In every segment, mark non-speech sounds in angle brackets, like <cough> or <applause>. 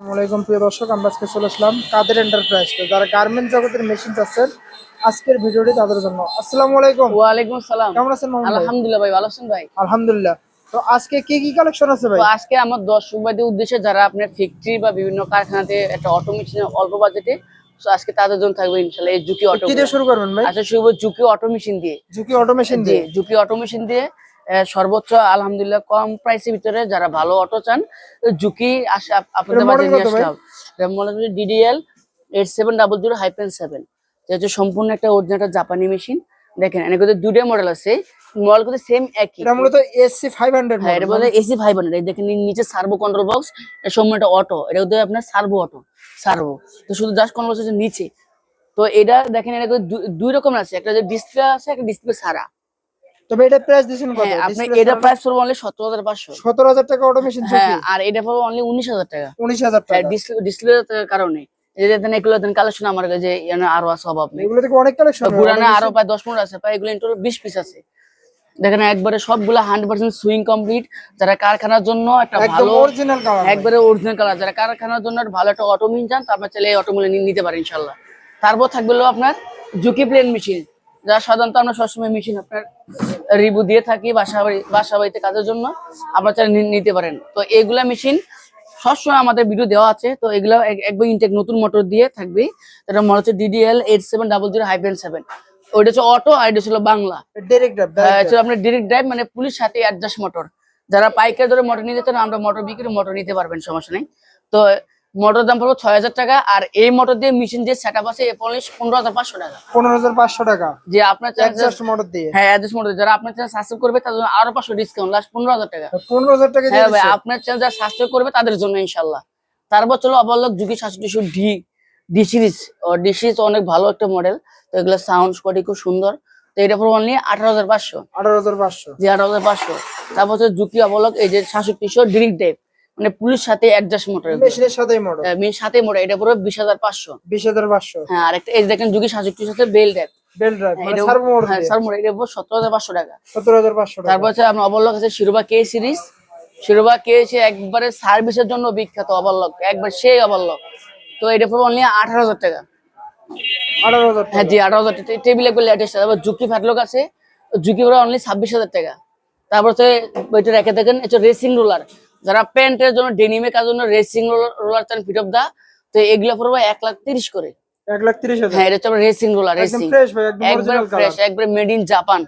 আসসালামাইকুম প্রিয় দর্শক আমরা আজকে চলে আসলাম কাদের এন্টারপ্রাইজ যারা গার্মেন্ট জগতের মেশিন চাচ্ছেন আজকের ভিডিওটি তাদের জন্য। আসসালামু আলাইকুম। ওয়ালাইকুম আসসালাম। কেমন আছেন? আলহামদুলিল্লাহ ভাই ভালো আছেন ভাই? আলহামদুলিল্লাহ। তো আজকে কি কি কালেকশন আছে ভাই? আজকে আমার দর্শক ভাইদের উদ্দেশ্যে যারা আপনার ফ্যাক্টরি বা বিভিন্ন কারখানাতে একটা অটো মেশিন অল্প বাজেটে তো আজকে তাদের জন্য থাকবে ইনশাল্লাহ এই জুকি অটো কি দিয়ে শুরু করবেন ভাই? আচ্ছা শুরু জুকি অটো মেশিন দিয়ে। ঝুঁকি অটোমেশন জি দিয়ে। জুকি অটো মেশিন দিয়ে। সর্বোচ্চ আলহামদুলিল্লাহ কম প্রাইসের ভিতরে যারা ভালো অটো চান তো জুকি আসে আপ- আপনাদের মাঝে নিয়ে আসলাম এর হচ্ছে DDL eight seven double zero hyphen seven হচ্ছে সম্পূর্ণ একটা অরিজিনাল জাপানি মেশিন দেখেন এনে কিন্তু দুটো মডেল আছে। মডেল কিন্তু সেম একই। এটা মূলত এসসি ফাইভ হান্ড্রেড হ্যাঁ এটা বলে এসি ফাইভ হান্ড্রেড দেখেন নিচে সার্ভো কন্ট্রোল বক্স এর সম্পূর্ণ একটা অটো এটা হচ্ছে আপনার সার্ভো অটো সার্ভো তো শুধু জাস্ট কন্ট্রোল হচ্ছে নিচে। তো এটা দেখেন এটা কিন্তু দুই রকম আছে। একটা যে ডিসপ্লে আছে একটা ডিসপ্লে সারা তবে এটা প্রাইস দিয়েছেন কত? হ্যাঁ আপনি এটা প্রাইস পড়বে অনলি সতেরো হাজার পাঁচশো। সতেরো হাজার টাকা অটোমেশন হ্যাঁ আর এটা পড়বে অনলি উনিশ হাজার টাকা। উনিশ হাজার হ্যাঁ টাকা ডিসপ্লে ডিসপ্লে কারণে। এই যে দেখেন এগুলো দেন কালেকশন আমার কাছে আরও আছে অভাব নেই। এগুলো থেকে অনেক কালেকশন পুরানো আরও প্রায় দশ পনেরো আছে প্রায় এগুলো ইন্টোটাল বিশ পিস আছে। দেখেন একবারে সবগুলো হান্ড্রেড পার্সেন্ট সুইং কমপ্লিট যারা কারখানার জন্য একটা ভালো অরিজিনাল একবারে অরিজিনাল কালার যারা কারখানার জন্য ভালো একটা অটোমিন চান তো আপনার চাইলে এই অটোমিলে নিতে পারেন ইনশাল্লাহ। তারপর থাকবে আপনার জুকি প্লেন মেশিন যারা সাধারণত আমরা সবসময় মেশিন আপনার রিবু দিয়ে থাকি বাসা বাড়ি বাসা বাড়িতে কাজের জন্য আপনার নিতে পারেন। তো এগুলা মেশিন সবসময় আমাদের ভিডিও দেওয়া আছে তো এগুলো এক- একবার ইনটেক নতুন মোটর দিয়ে থাকবে। এটা মনে হচ্ছে DDL eight seven double zero hyphen seven ওইটা হচ্ছে অটো আর এটা ছিল বাংলা। হ্যাঁ, আপনার ডিরেক্ট ড্রাইভ মানে পুলিশ সাথে অ্যাডজাস্ট মোটর যারা পাইকার ধরে মোটর নিতে চান আমরা মোটর বিক্রি মোটর নিতে পারবেন সমস্যা নেই। তো মোটর দাম পড়বে ছয় হাজার টাকা আর এই মোটর দিয়ে মেশিন যে সেট আপ আছে এ পনেরো হাজার পাঁচশো টাকা। পনেরো হাজার পাঁচশো টাকা। যে আপনার চার্জ মোটর দিয়ে। হ্যাঁ অ্যাডজাস্ট মোটর যারা আপনার চ্যানেল সাবস্ক্রাইব করবে তাদের জন্য আরও পাঁচশো ডিসকাউন্ট লাস্ট পনেরো হাজার টাকা। পনেরো হাজার টাকা হ্যাঁ ভাই আপনার চ্যানেল যারা সাবস্ক্রাইব করবে তাদের জন্য ইনশাল্লাহ তারপর চলো অবলক যুগি সাতষট্টি D D series D series অনেক ভালো একটা মডেল তো এগুলো সাউন্ড কোয়ালিটি খুব সুন্দর। তো এটা পড়বে অনলি আঠারো হাজার পাঁচশো। আঠারো হাজার পাঁচশো। যে আট হাজার পাঁচশো। তারপর হচ্ছে জুকি অবলক এই যে সাতষট্টিশো ডিরিক টাইপ মানে পুলিশ সাথে অ্যাডজাস্ট মোটর মেশিনের সাথেই মোটর মেন সাথে মোটর এটা পুরো বিশ হাজার পাঁচশো। বিশ হাজার পাঁচশো। হ্যাঁ আর একটা এই দেখেন জুকি সাতষট্টির সাথে বেল টাইপ বেল ড্রাইভ মানে সার্ভো মোটর হ্যাঁ দিয়ে। মোটর এটা পুরো সতেরো হাজার পাঁচশো টাকা। সত্তর হাজার পাঁচশো টাকা। তারপর হচ্ছে আপনার অবলক আছে শিরোবা কে সিরিজ শিরোবা কে হচ্ছে একবারে সার্ভিসের জন্য বিখ্যাত অবলক একবার সেই অবলক তো এটা পুরো অনলি আঠারো হাজার টাকা। আঠারো হাজার হ্যাঁ জি আঠারো হাজার টাকা। টেবিল একবার লেটেস্ট তারপর জুকি আছে। জুকি পুরো অনলি ছাব্বিশ হাজার টাকা। তারপর ওইটা রেখে দেখেন এটা রেসিং রোলার যারা প্যান্টের জন্য ডেনিমে কাজ জন্য রেসিং রোলার চান ফিট অফ দা তো এগুলো পড়বে এক লাখ তিরিশ করে। এক লাখ তিরিশ হ্যাঁ এটা হচ্ছে রেসিং রোলার একদম রেসিং ফ্রেশ ভাই একদম একবার ফ্রেশ একবার মেড ইন জাপান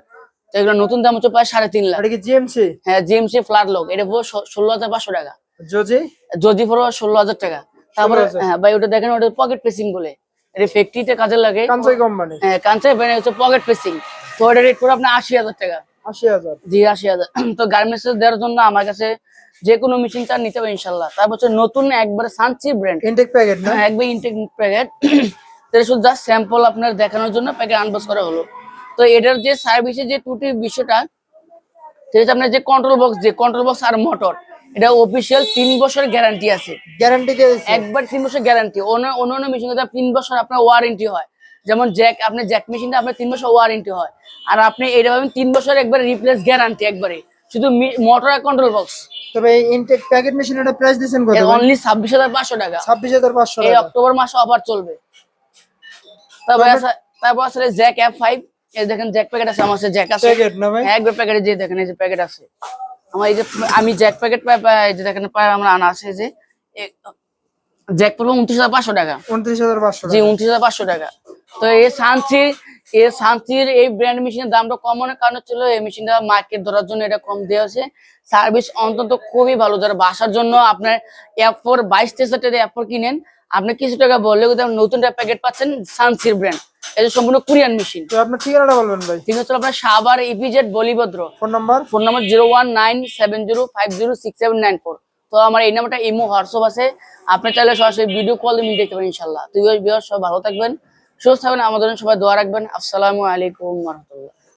তো এগুলো নতুন দাম হচ্ছে প্রায় সাড়ে তিন লাখ। এটা কি জিএমসি হ্যাঁ জিএমসি ফ্লাট লক এটা পুরো ষোলো হাজার পাঁচশো টাকা। জজি যদি পুরো ষোলো হাজার টাকা। তারপরে হ্যাঁ ভাই ওটা দেখেন ওটা পকেট পেসিং বলে। এটা ফ্যাক্টরিতে কাজে লাগে। কাঞ্চাই কোম্পানি হ্যাঁ কাঞ্চাই ব্র্যান্ড হচ্ছে পকেট পেসিং তো ওটা রেট পুরো আপনার আশি হাজার টাকা। জি আশি হাজার। <clears throat> তো গার্মেন্টস দেওয়ার জন্য আমার কাছে যে কোনো মেশিন চান নিতে হবে ইনশাল্লাহ। তারপর হচ্ছে নতুন একবারে সানচি ব্র্যান্ড ইনটেক প্যাকেট না? একবার ইনটেক প্যাকেট এটা শুধু জাস্ট স্যাম্পল আপনার দেখানোর জন্য প্যাকেট আনবক্স করা হলো। তো এটার যে সার্ভিসের যে ত্রুটি বিষয়টা সেটা আপনার যে কন্ট্রোল বক্স যে কন্ট্রোল বক্স আর মোটর এটা অফিসিয়াল তিন বছর গ্যারান্টি আছে। গ্যারান্টি একবার তিন বছর গ্যারান্টি অন্য অন্য অন্য মেশিন তিন বছর আপনার ওয়ারেন্টি হয়। যেমন জ্যাক আপনি জ্যাক মেশিনটা আপনার তিন বছর ওয়ারেন্টি হয়। আর আপনি এটা পাবেন তিন বছর একবার রিপ্লেস গ্যারান্টি একবারে। শুধু মোটর আর কন্ট্রোল বক্স তবে এই ইনটেক প্যাকেট মেশিন এটা প্রাইস দিচ্ছেন কত অনলি ছাব্বিশ হাজার পাঁচশো টাকা। ছাব্বিশ হাজার পাঁচশো এই অক্টোবর মাসে অফার চলবে। আছে- তারপর? আসলে জ্যাক অ্যাপ ফাইভ এই দেখেন জ্যাক প্যাকেট আছে আমার জ্যাক আছে। প্যাকেট না ভাই? হ্যাঁ, একবার প্যাকেটে যে দেখেন এই যে প্যাকেট আছে। আমার এই যে আমি জ্যাক প্যাকেট এই যে দেখেন পাই আমরা আনা আছে যে। জ্যাক পড়বে উনত্রিশ হাজার পাঁচশো টাকা। উনত্রিশ হাজার পাঁচশো জি টাকা। উনত্রিশ হাজার পাঁচশো টাকা। তো এই শান্তির এই শান্তির এই ব্র্যান্ড মেশিনের দামটা কম কারণ ছিল এই মেশিনটা মার্কেট ধরার জন্য এটা কম দেওয়া হয়েছে। সার্ভিস অন্তত খুবই ভালো। যারা বাসার জন্য আপনার অ্যাপ ফোর বাইশ হাজার অ্যাপ ফোর কিনেন আপনি কিছু টাকা বললে নতুন একটা প্যাকেট পাচ্ছেন সানসির ব্র্যান্ড এটা সম্পূর্ণ কোরিয়ান মেশিন তো আপনার ঠিকানাটা বলবেন ভাই? তিনি হচ্ছে আপনার Savar EPZ Balibhadra. Phone number? Phone number zero one nine seven zero five zero six seven nine four. তো আমার এই নাম্বারটা ইমো হোয়াটসঅ্যাপ আছে। আপনি চাইলে সরাসরি ভিডিও কল দিয়ে দেখতে পারেন ইনশাল্লাহ। তুই সবাই ভালো থাকবেন। সুস্থ থাকবেন আমাদের সবাই দোয়া রাখবেন। আসসালামু আলাইকুম রহমতুল্লাহ।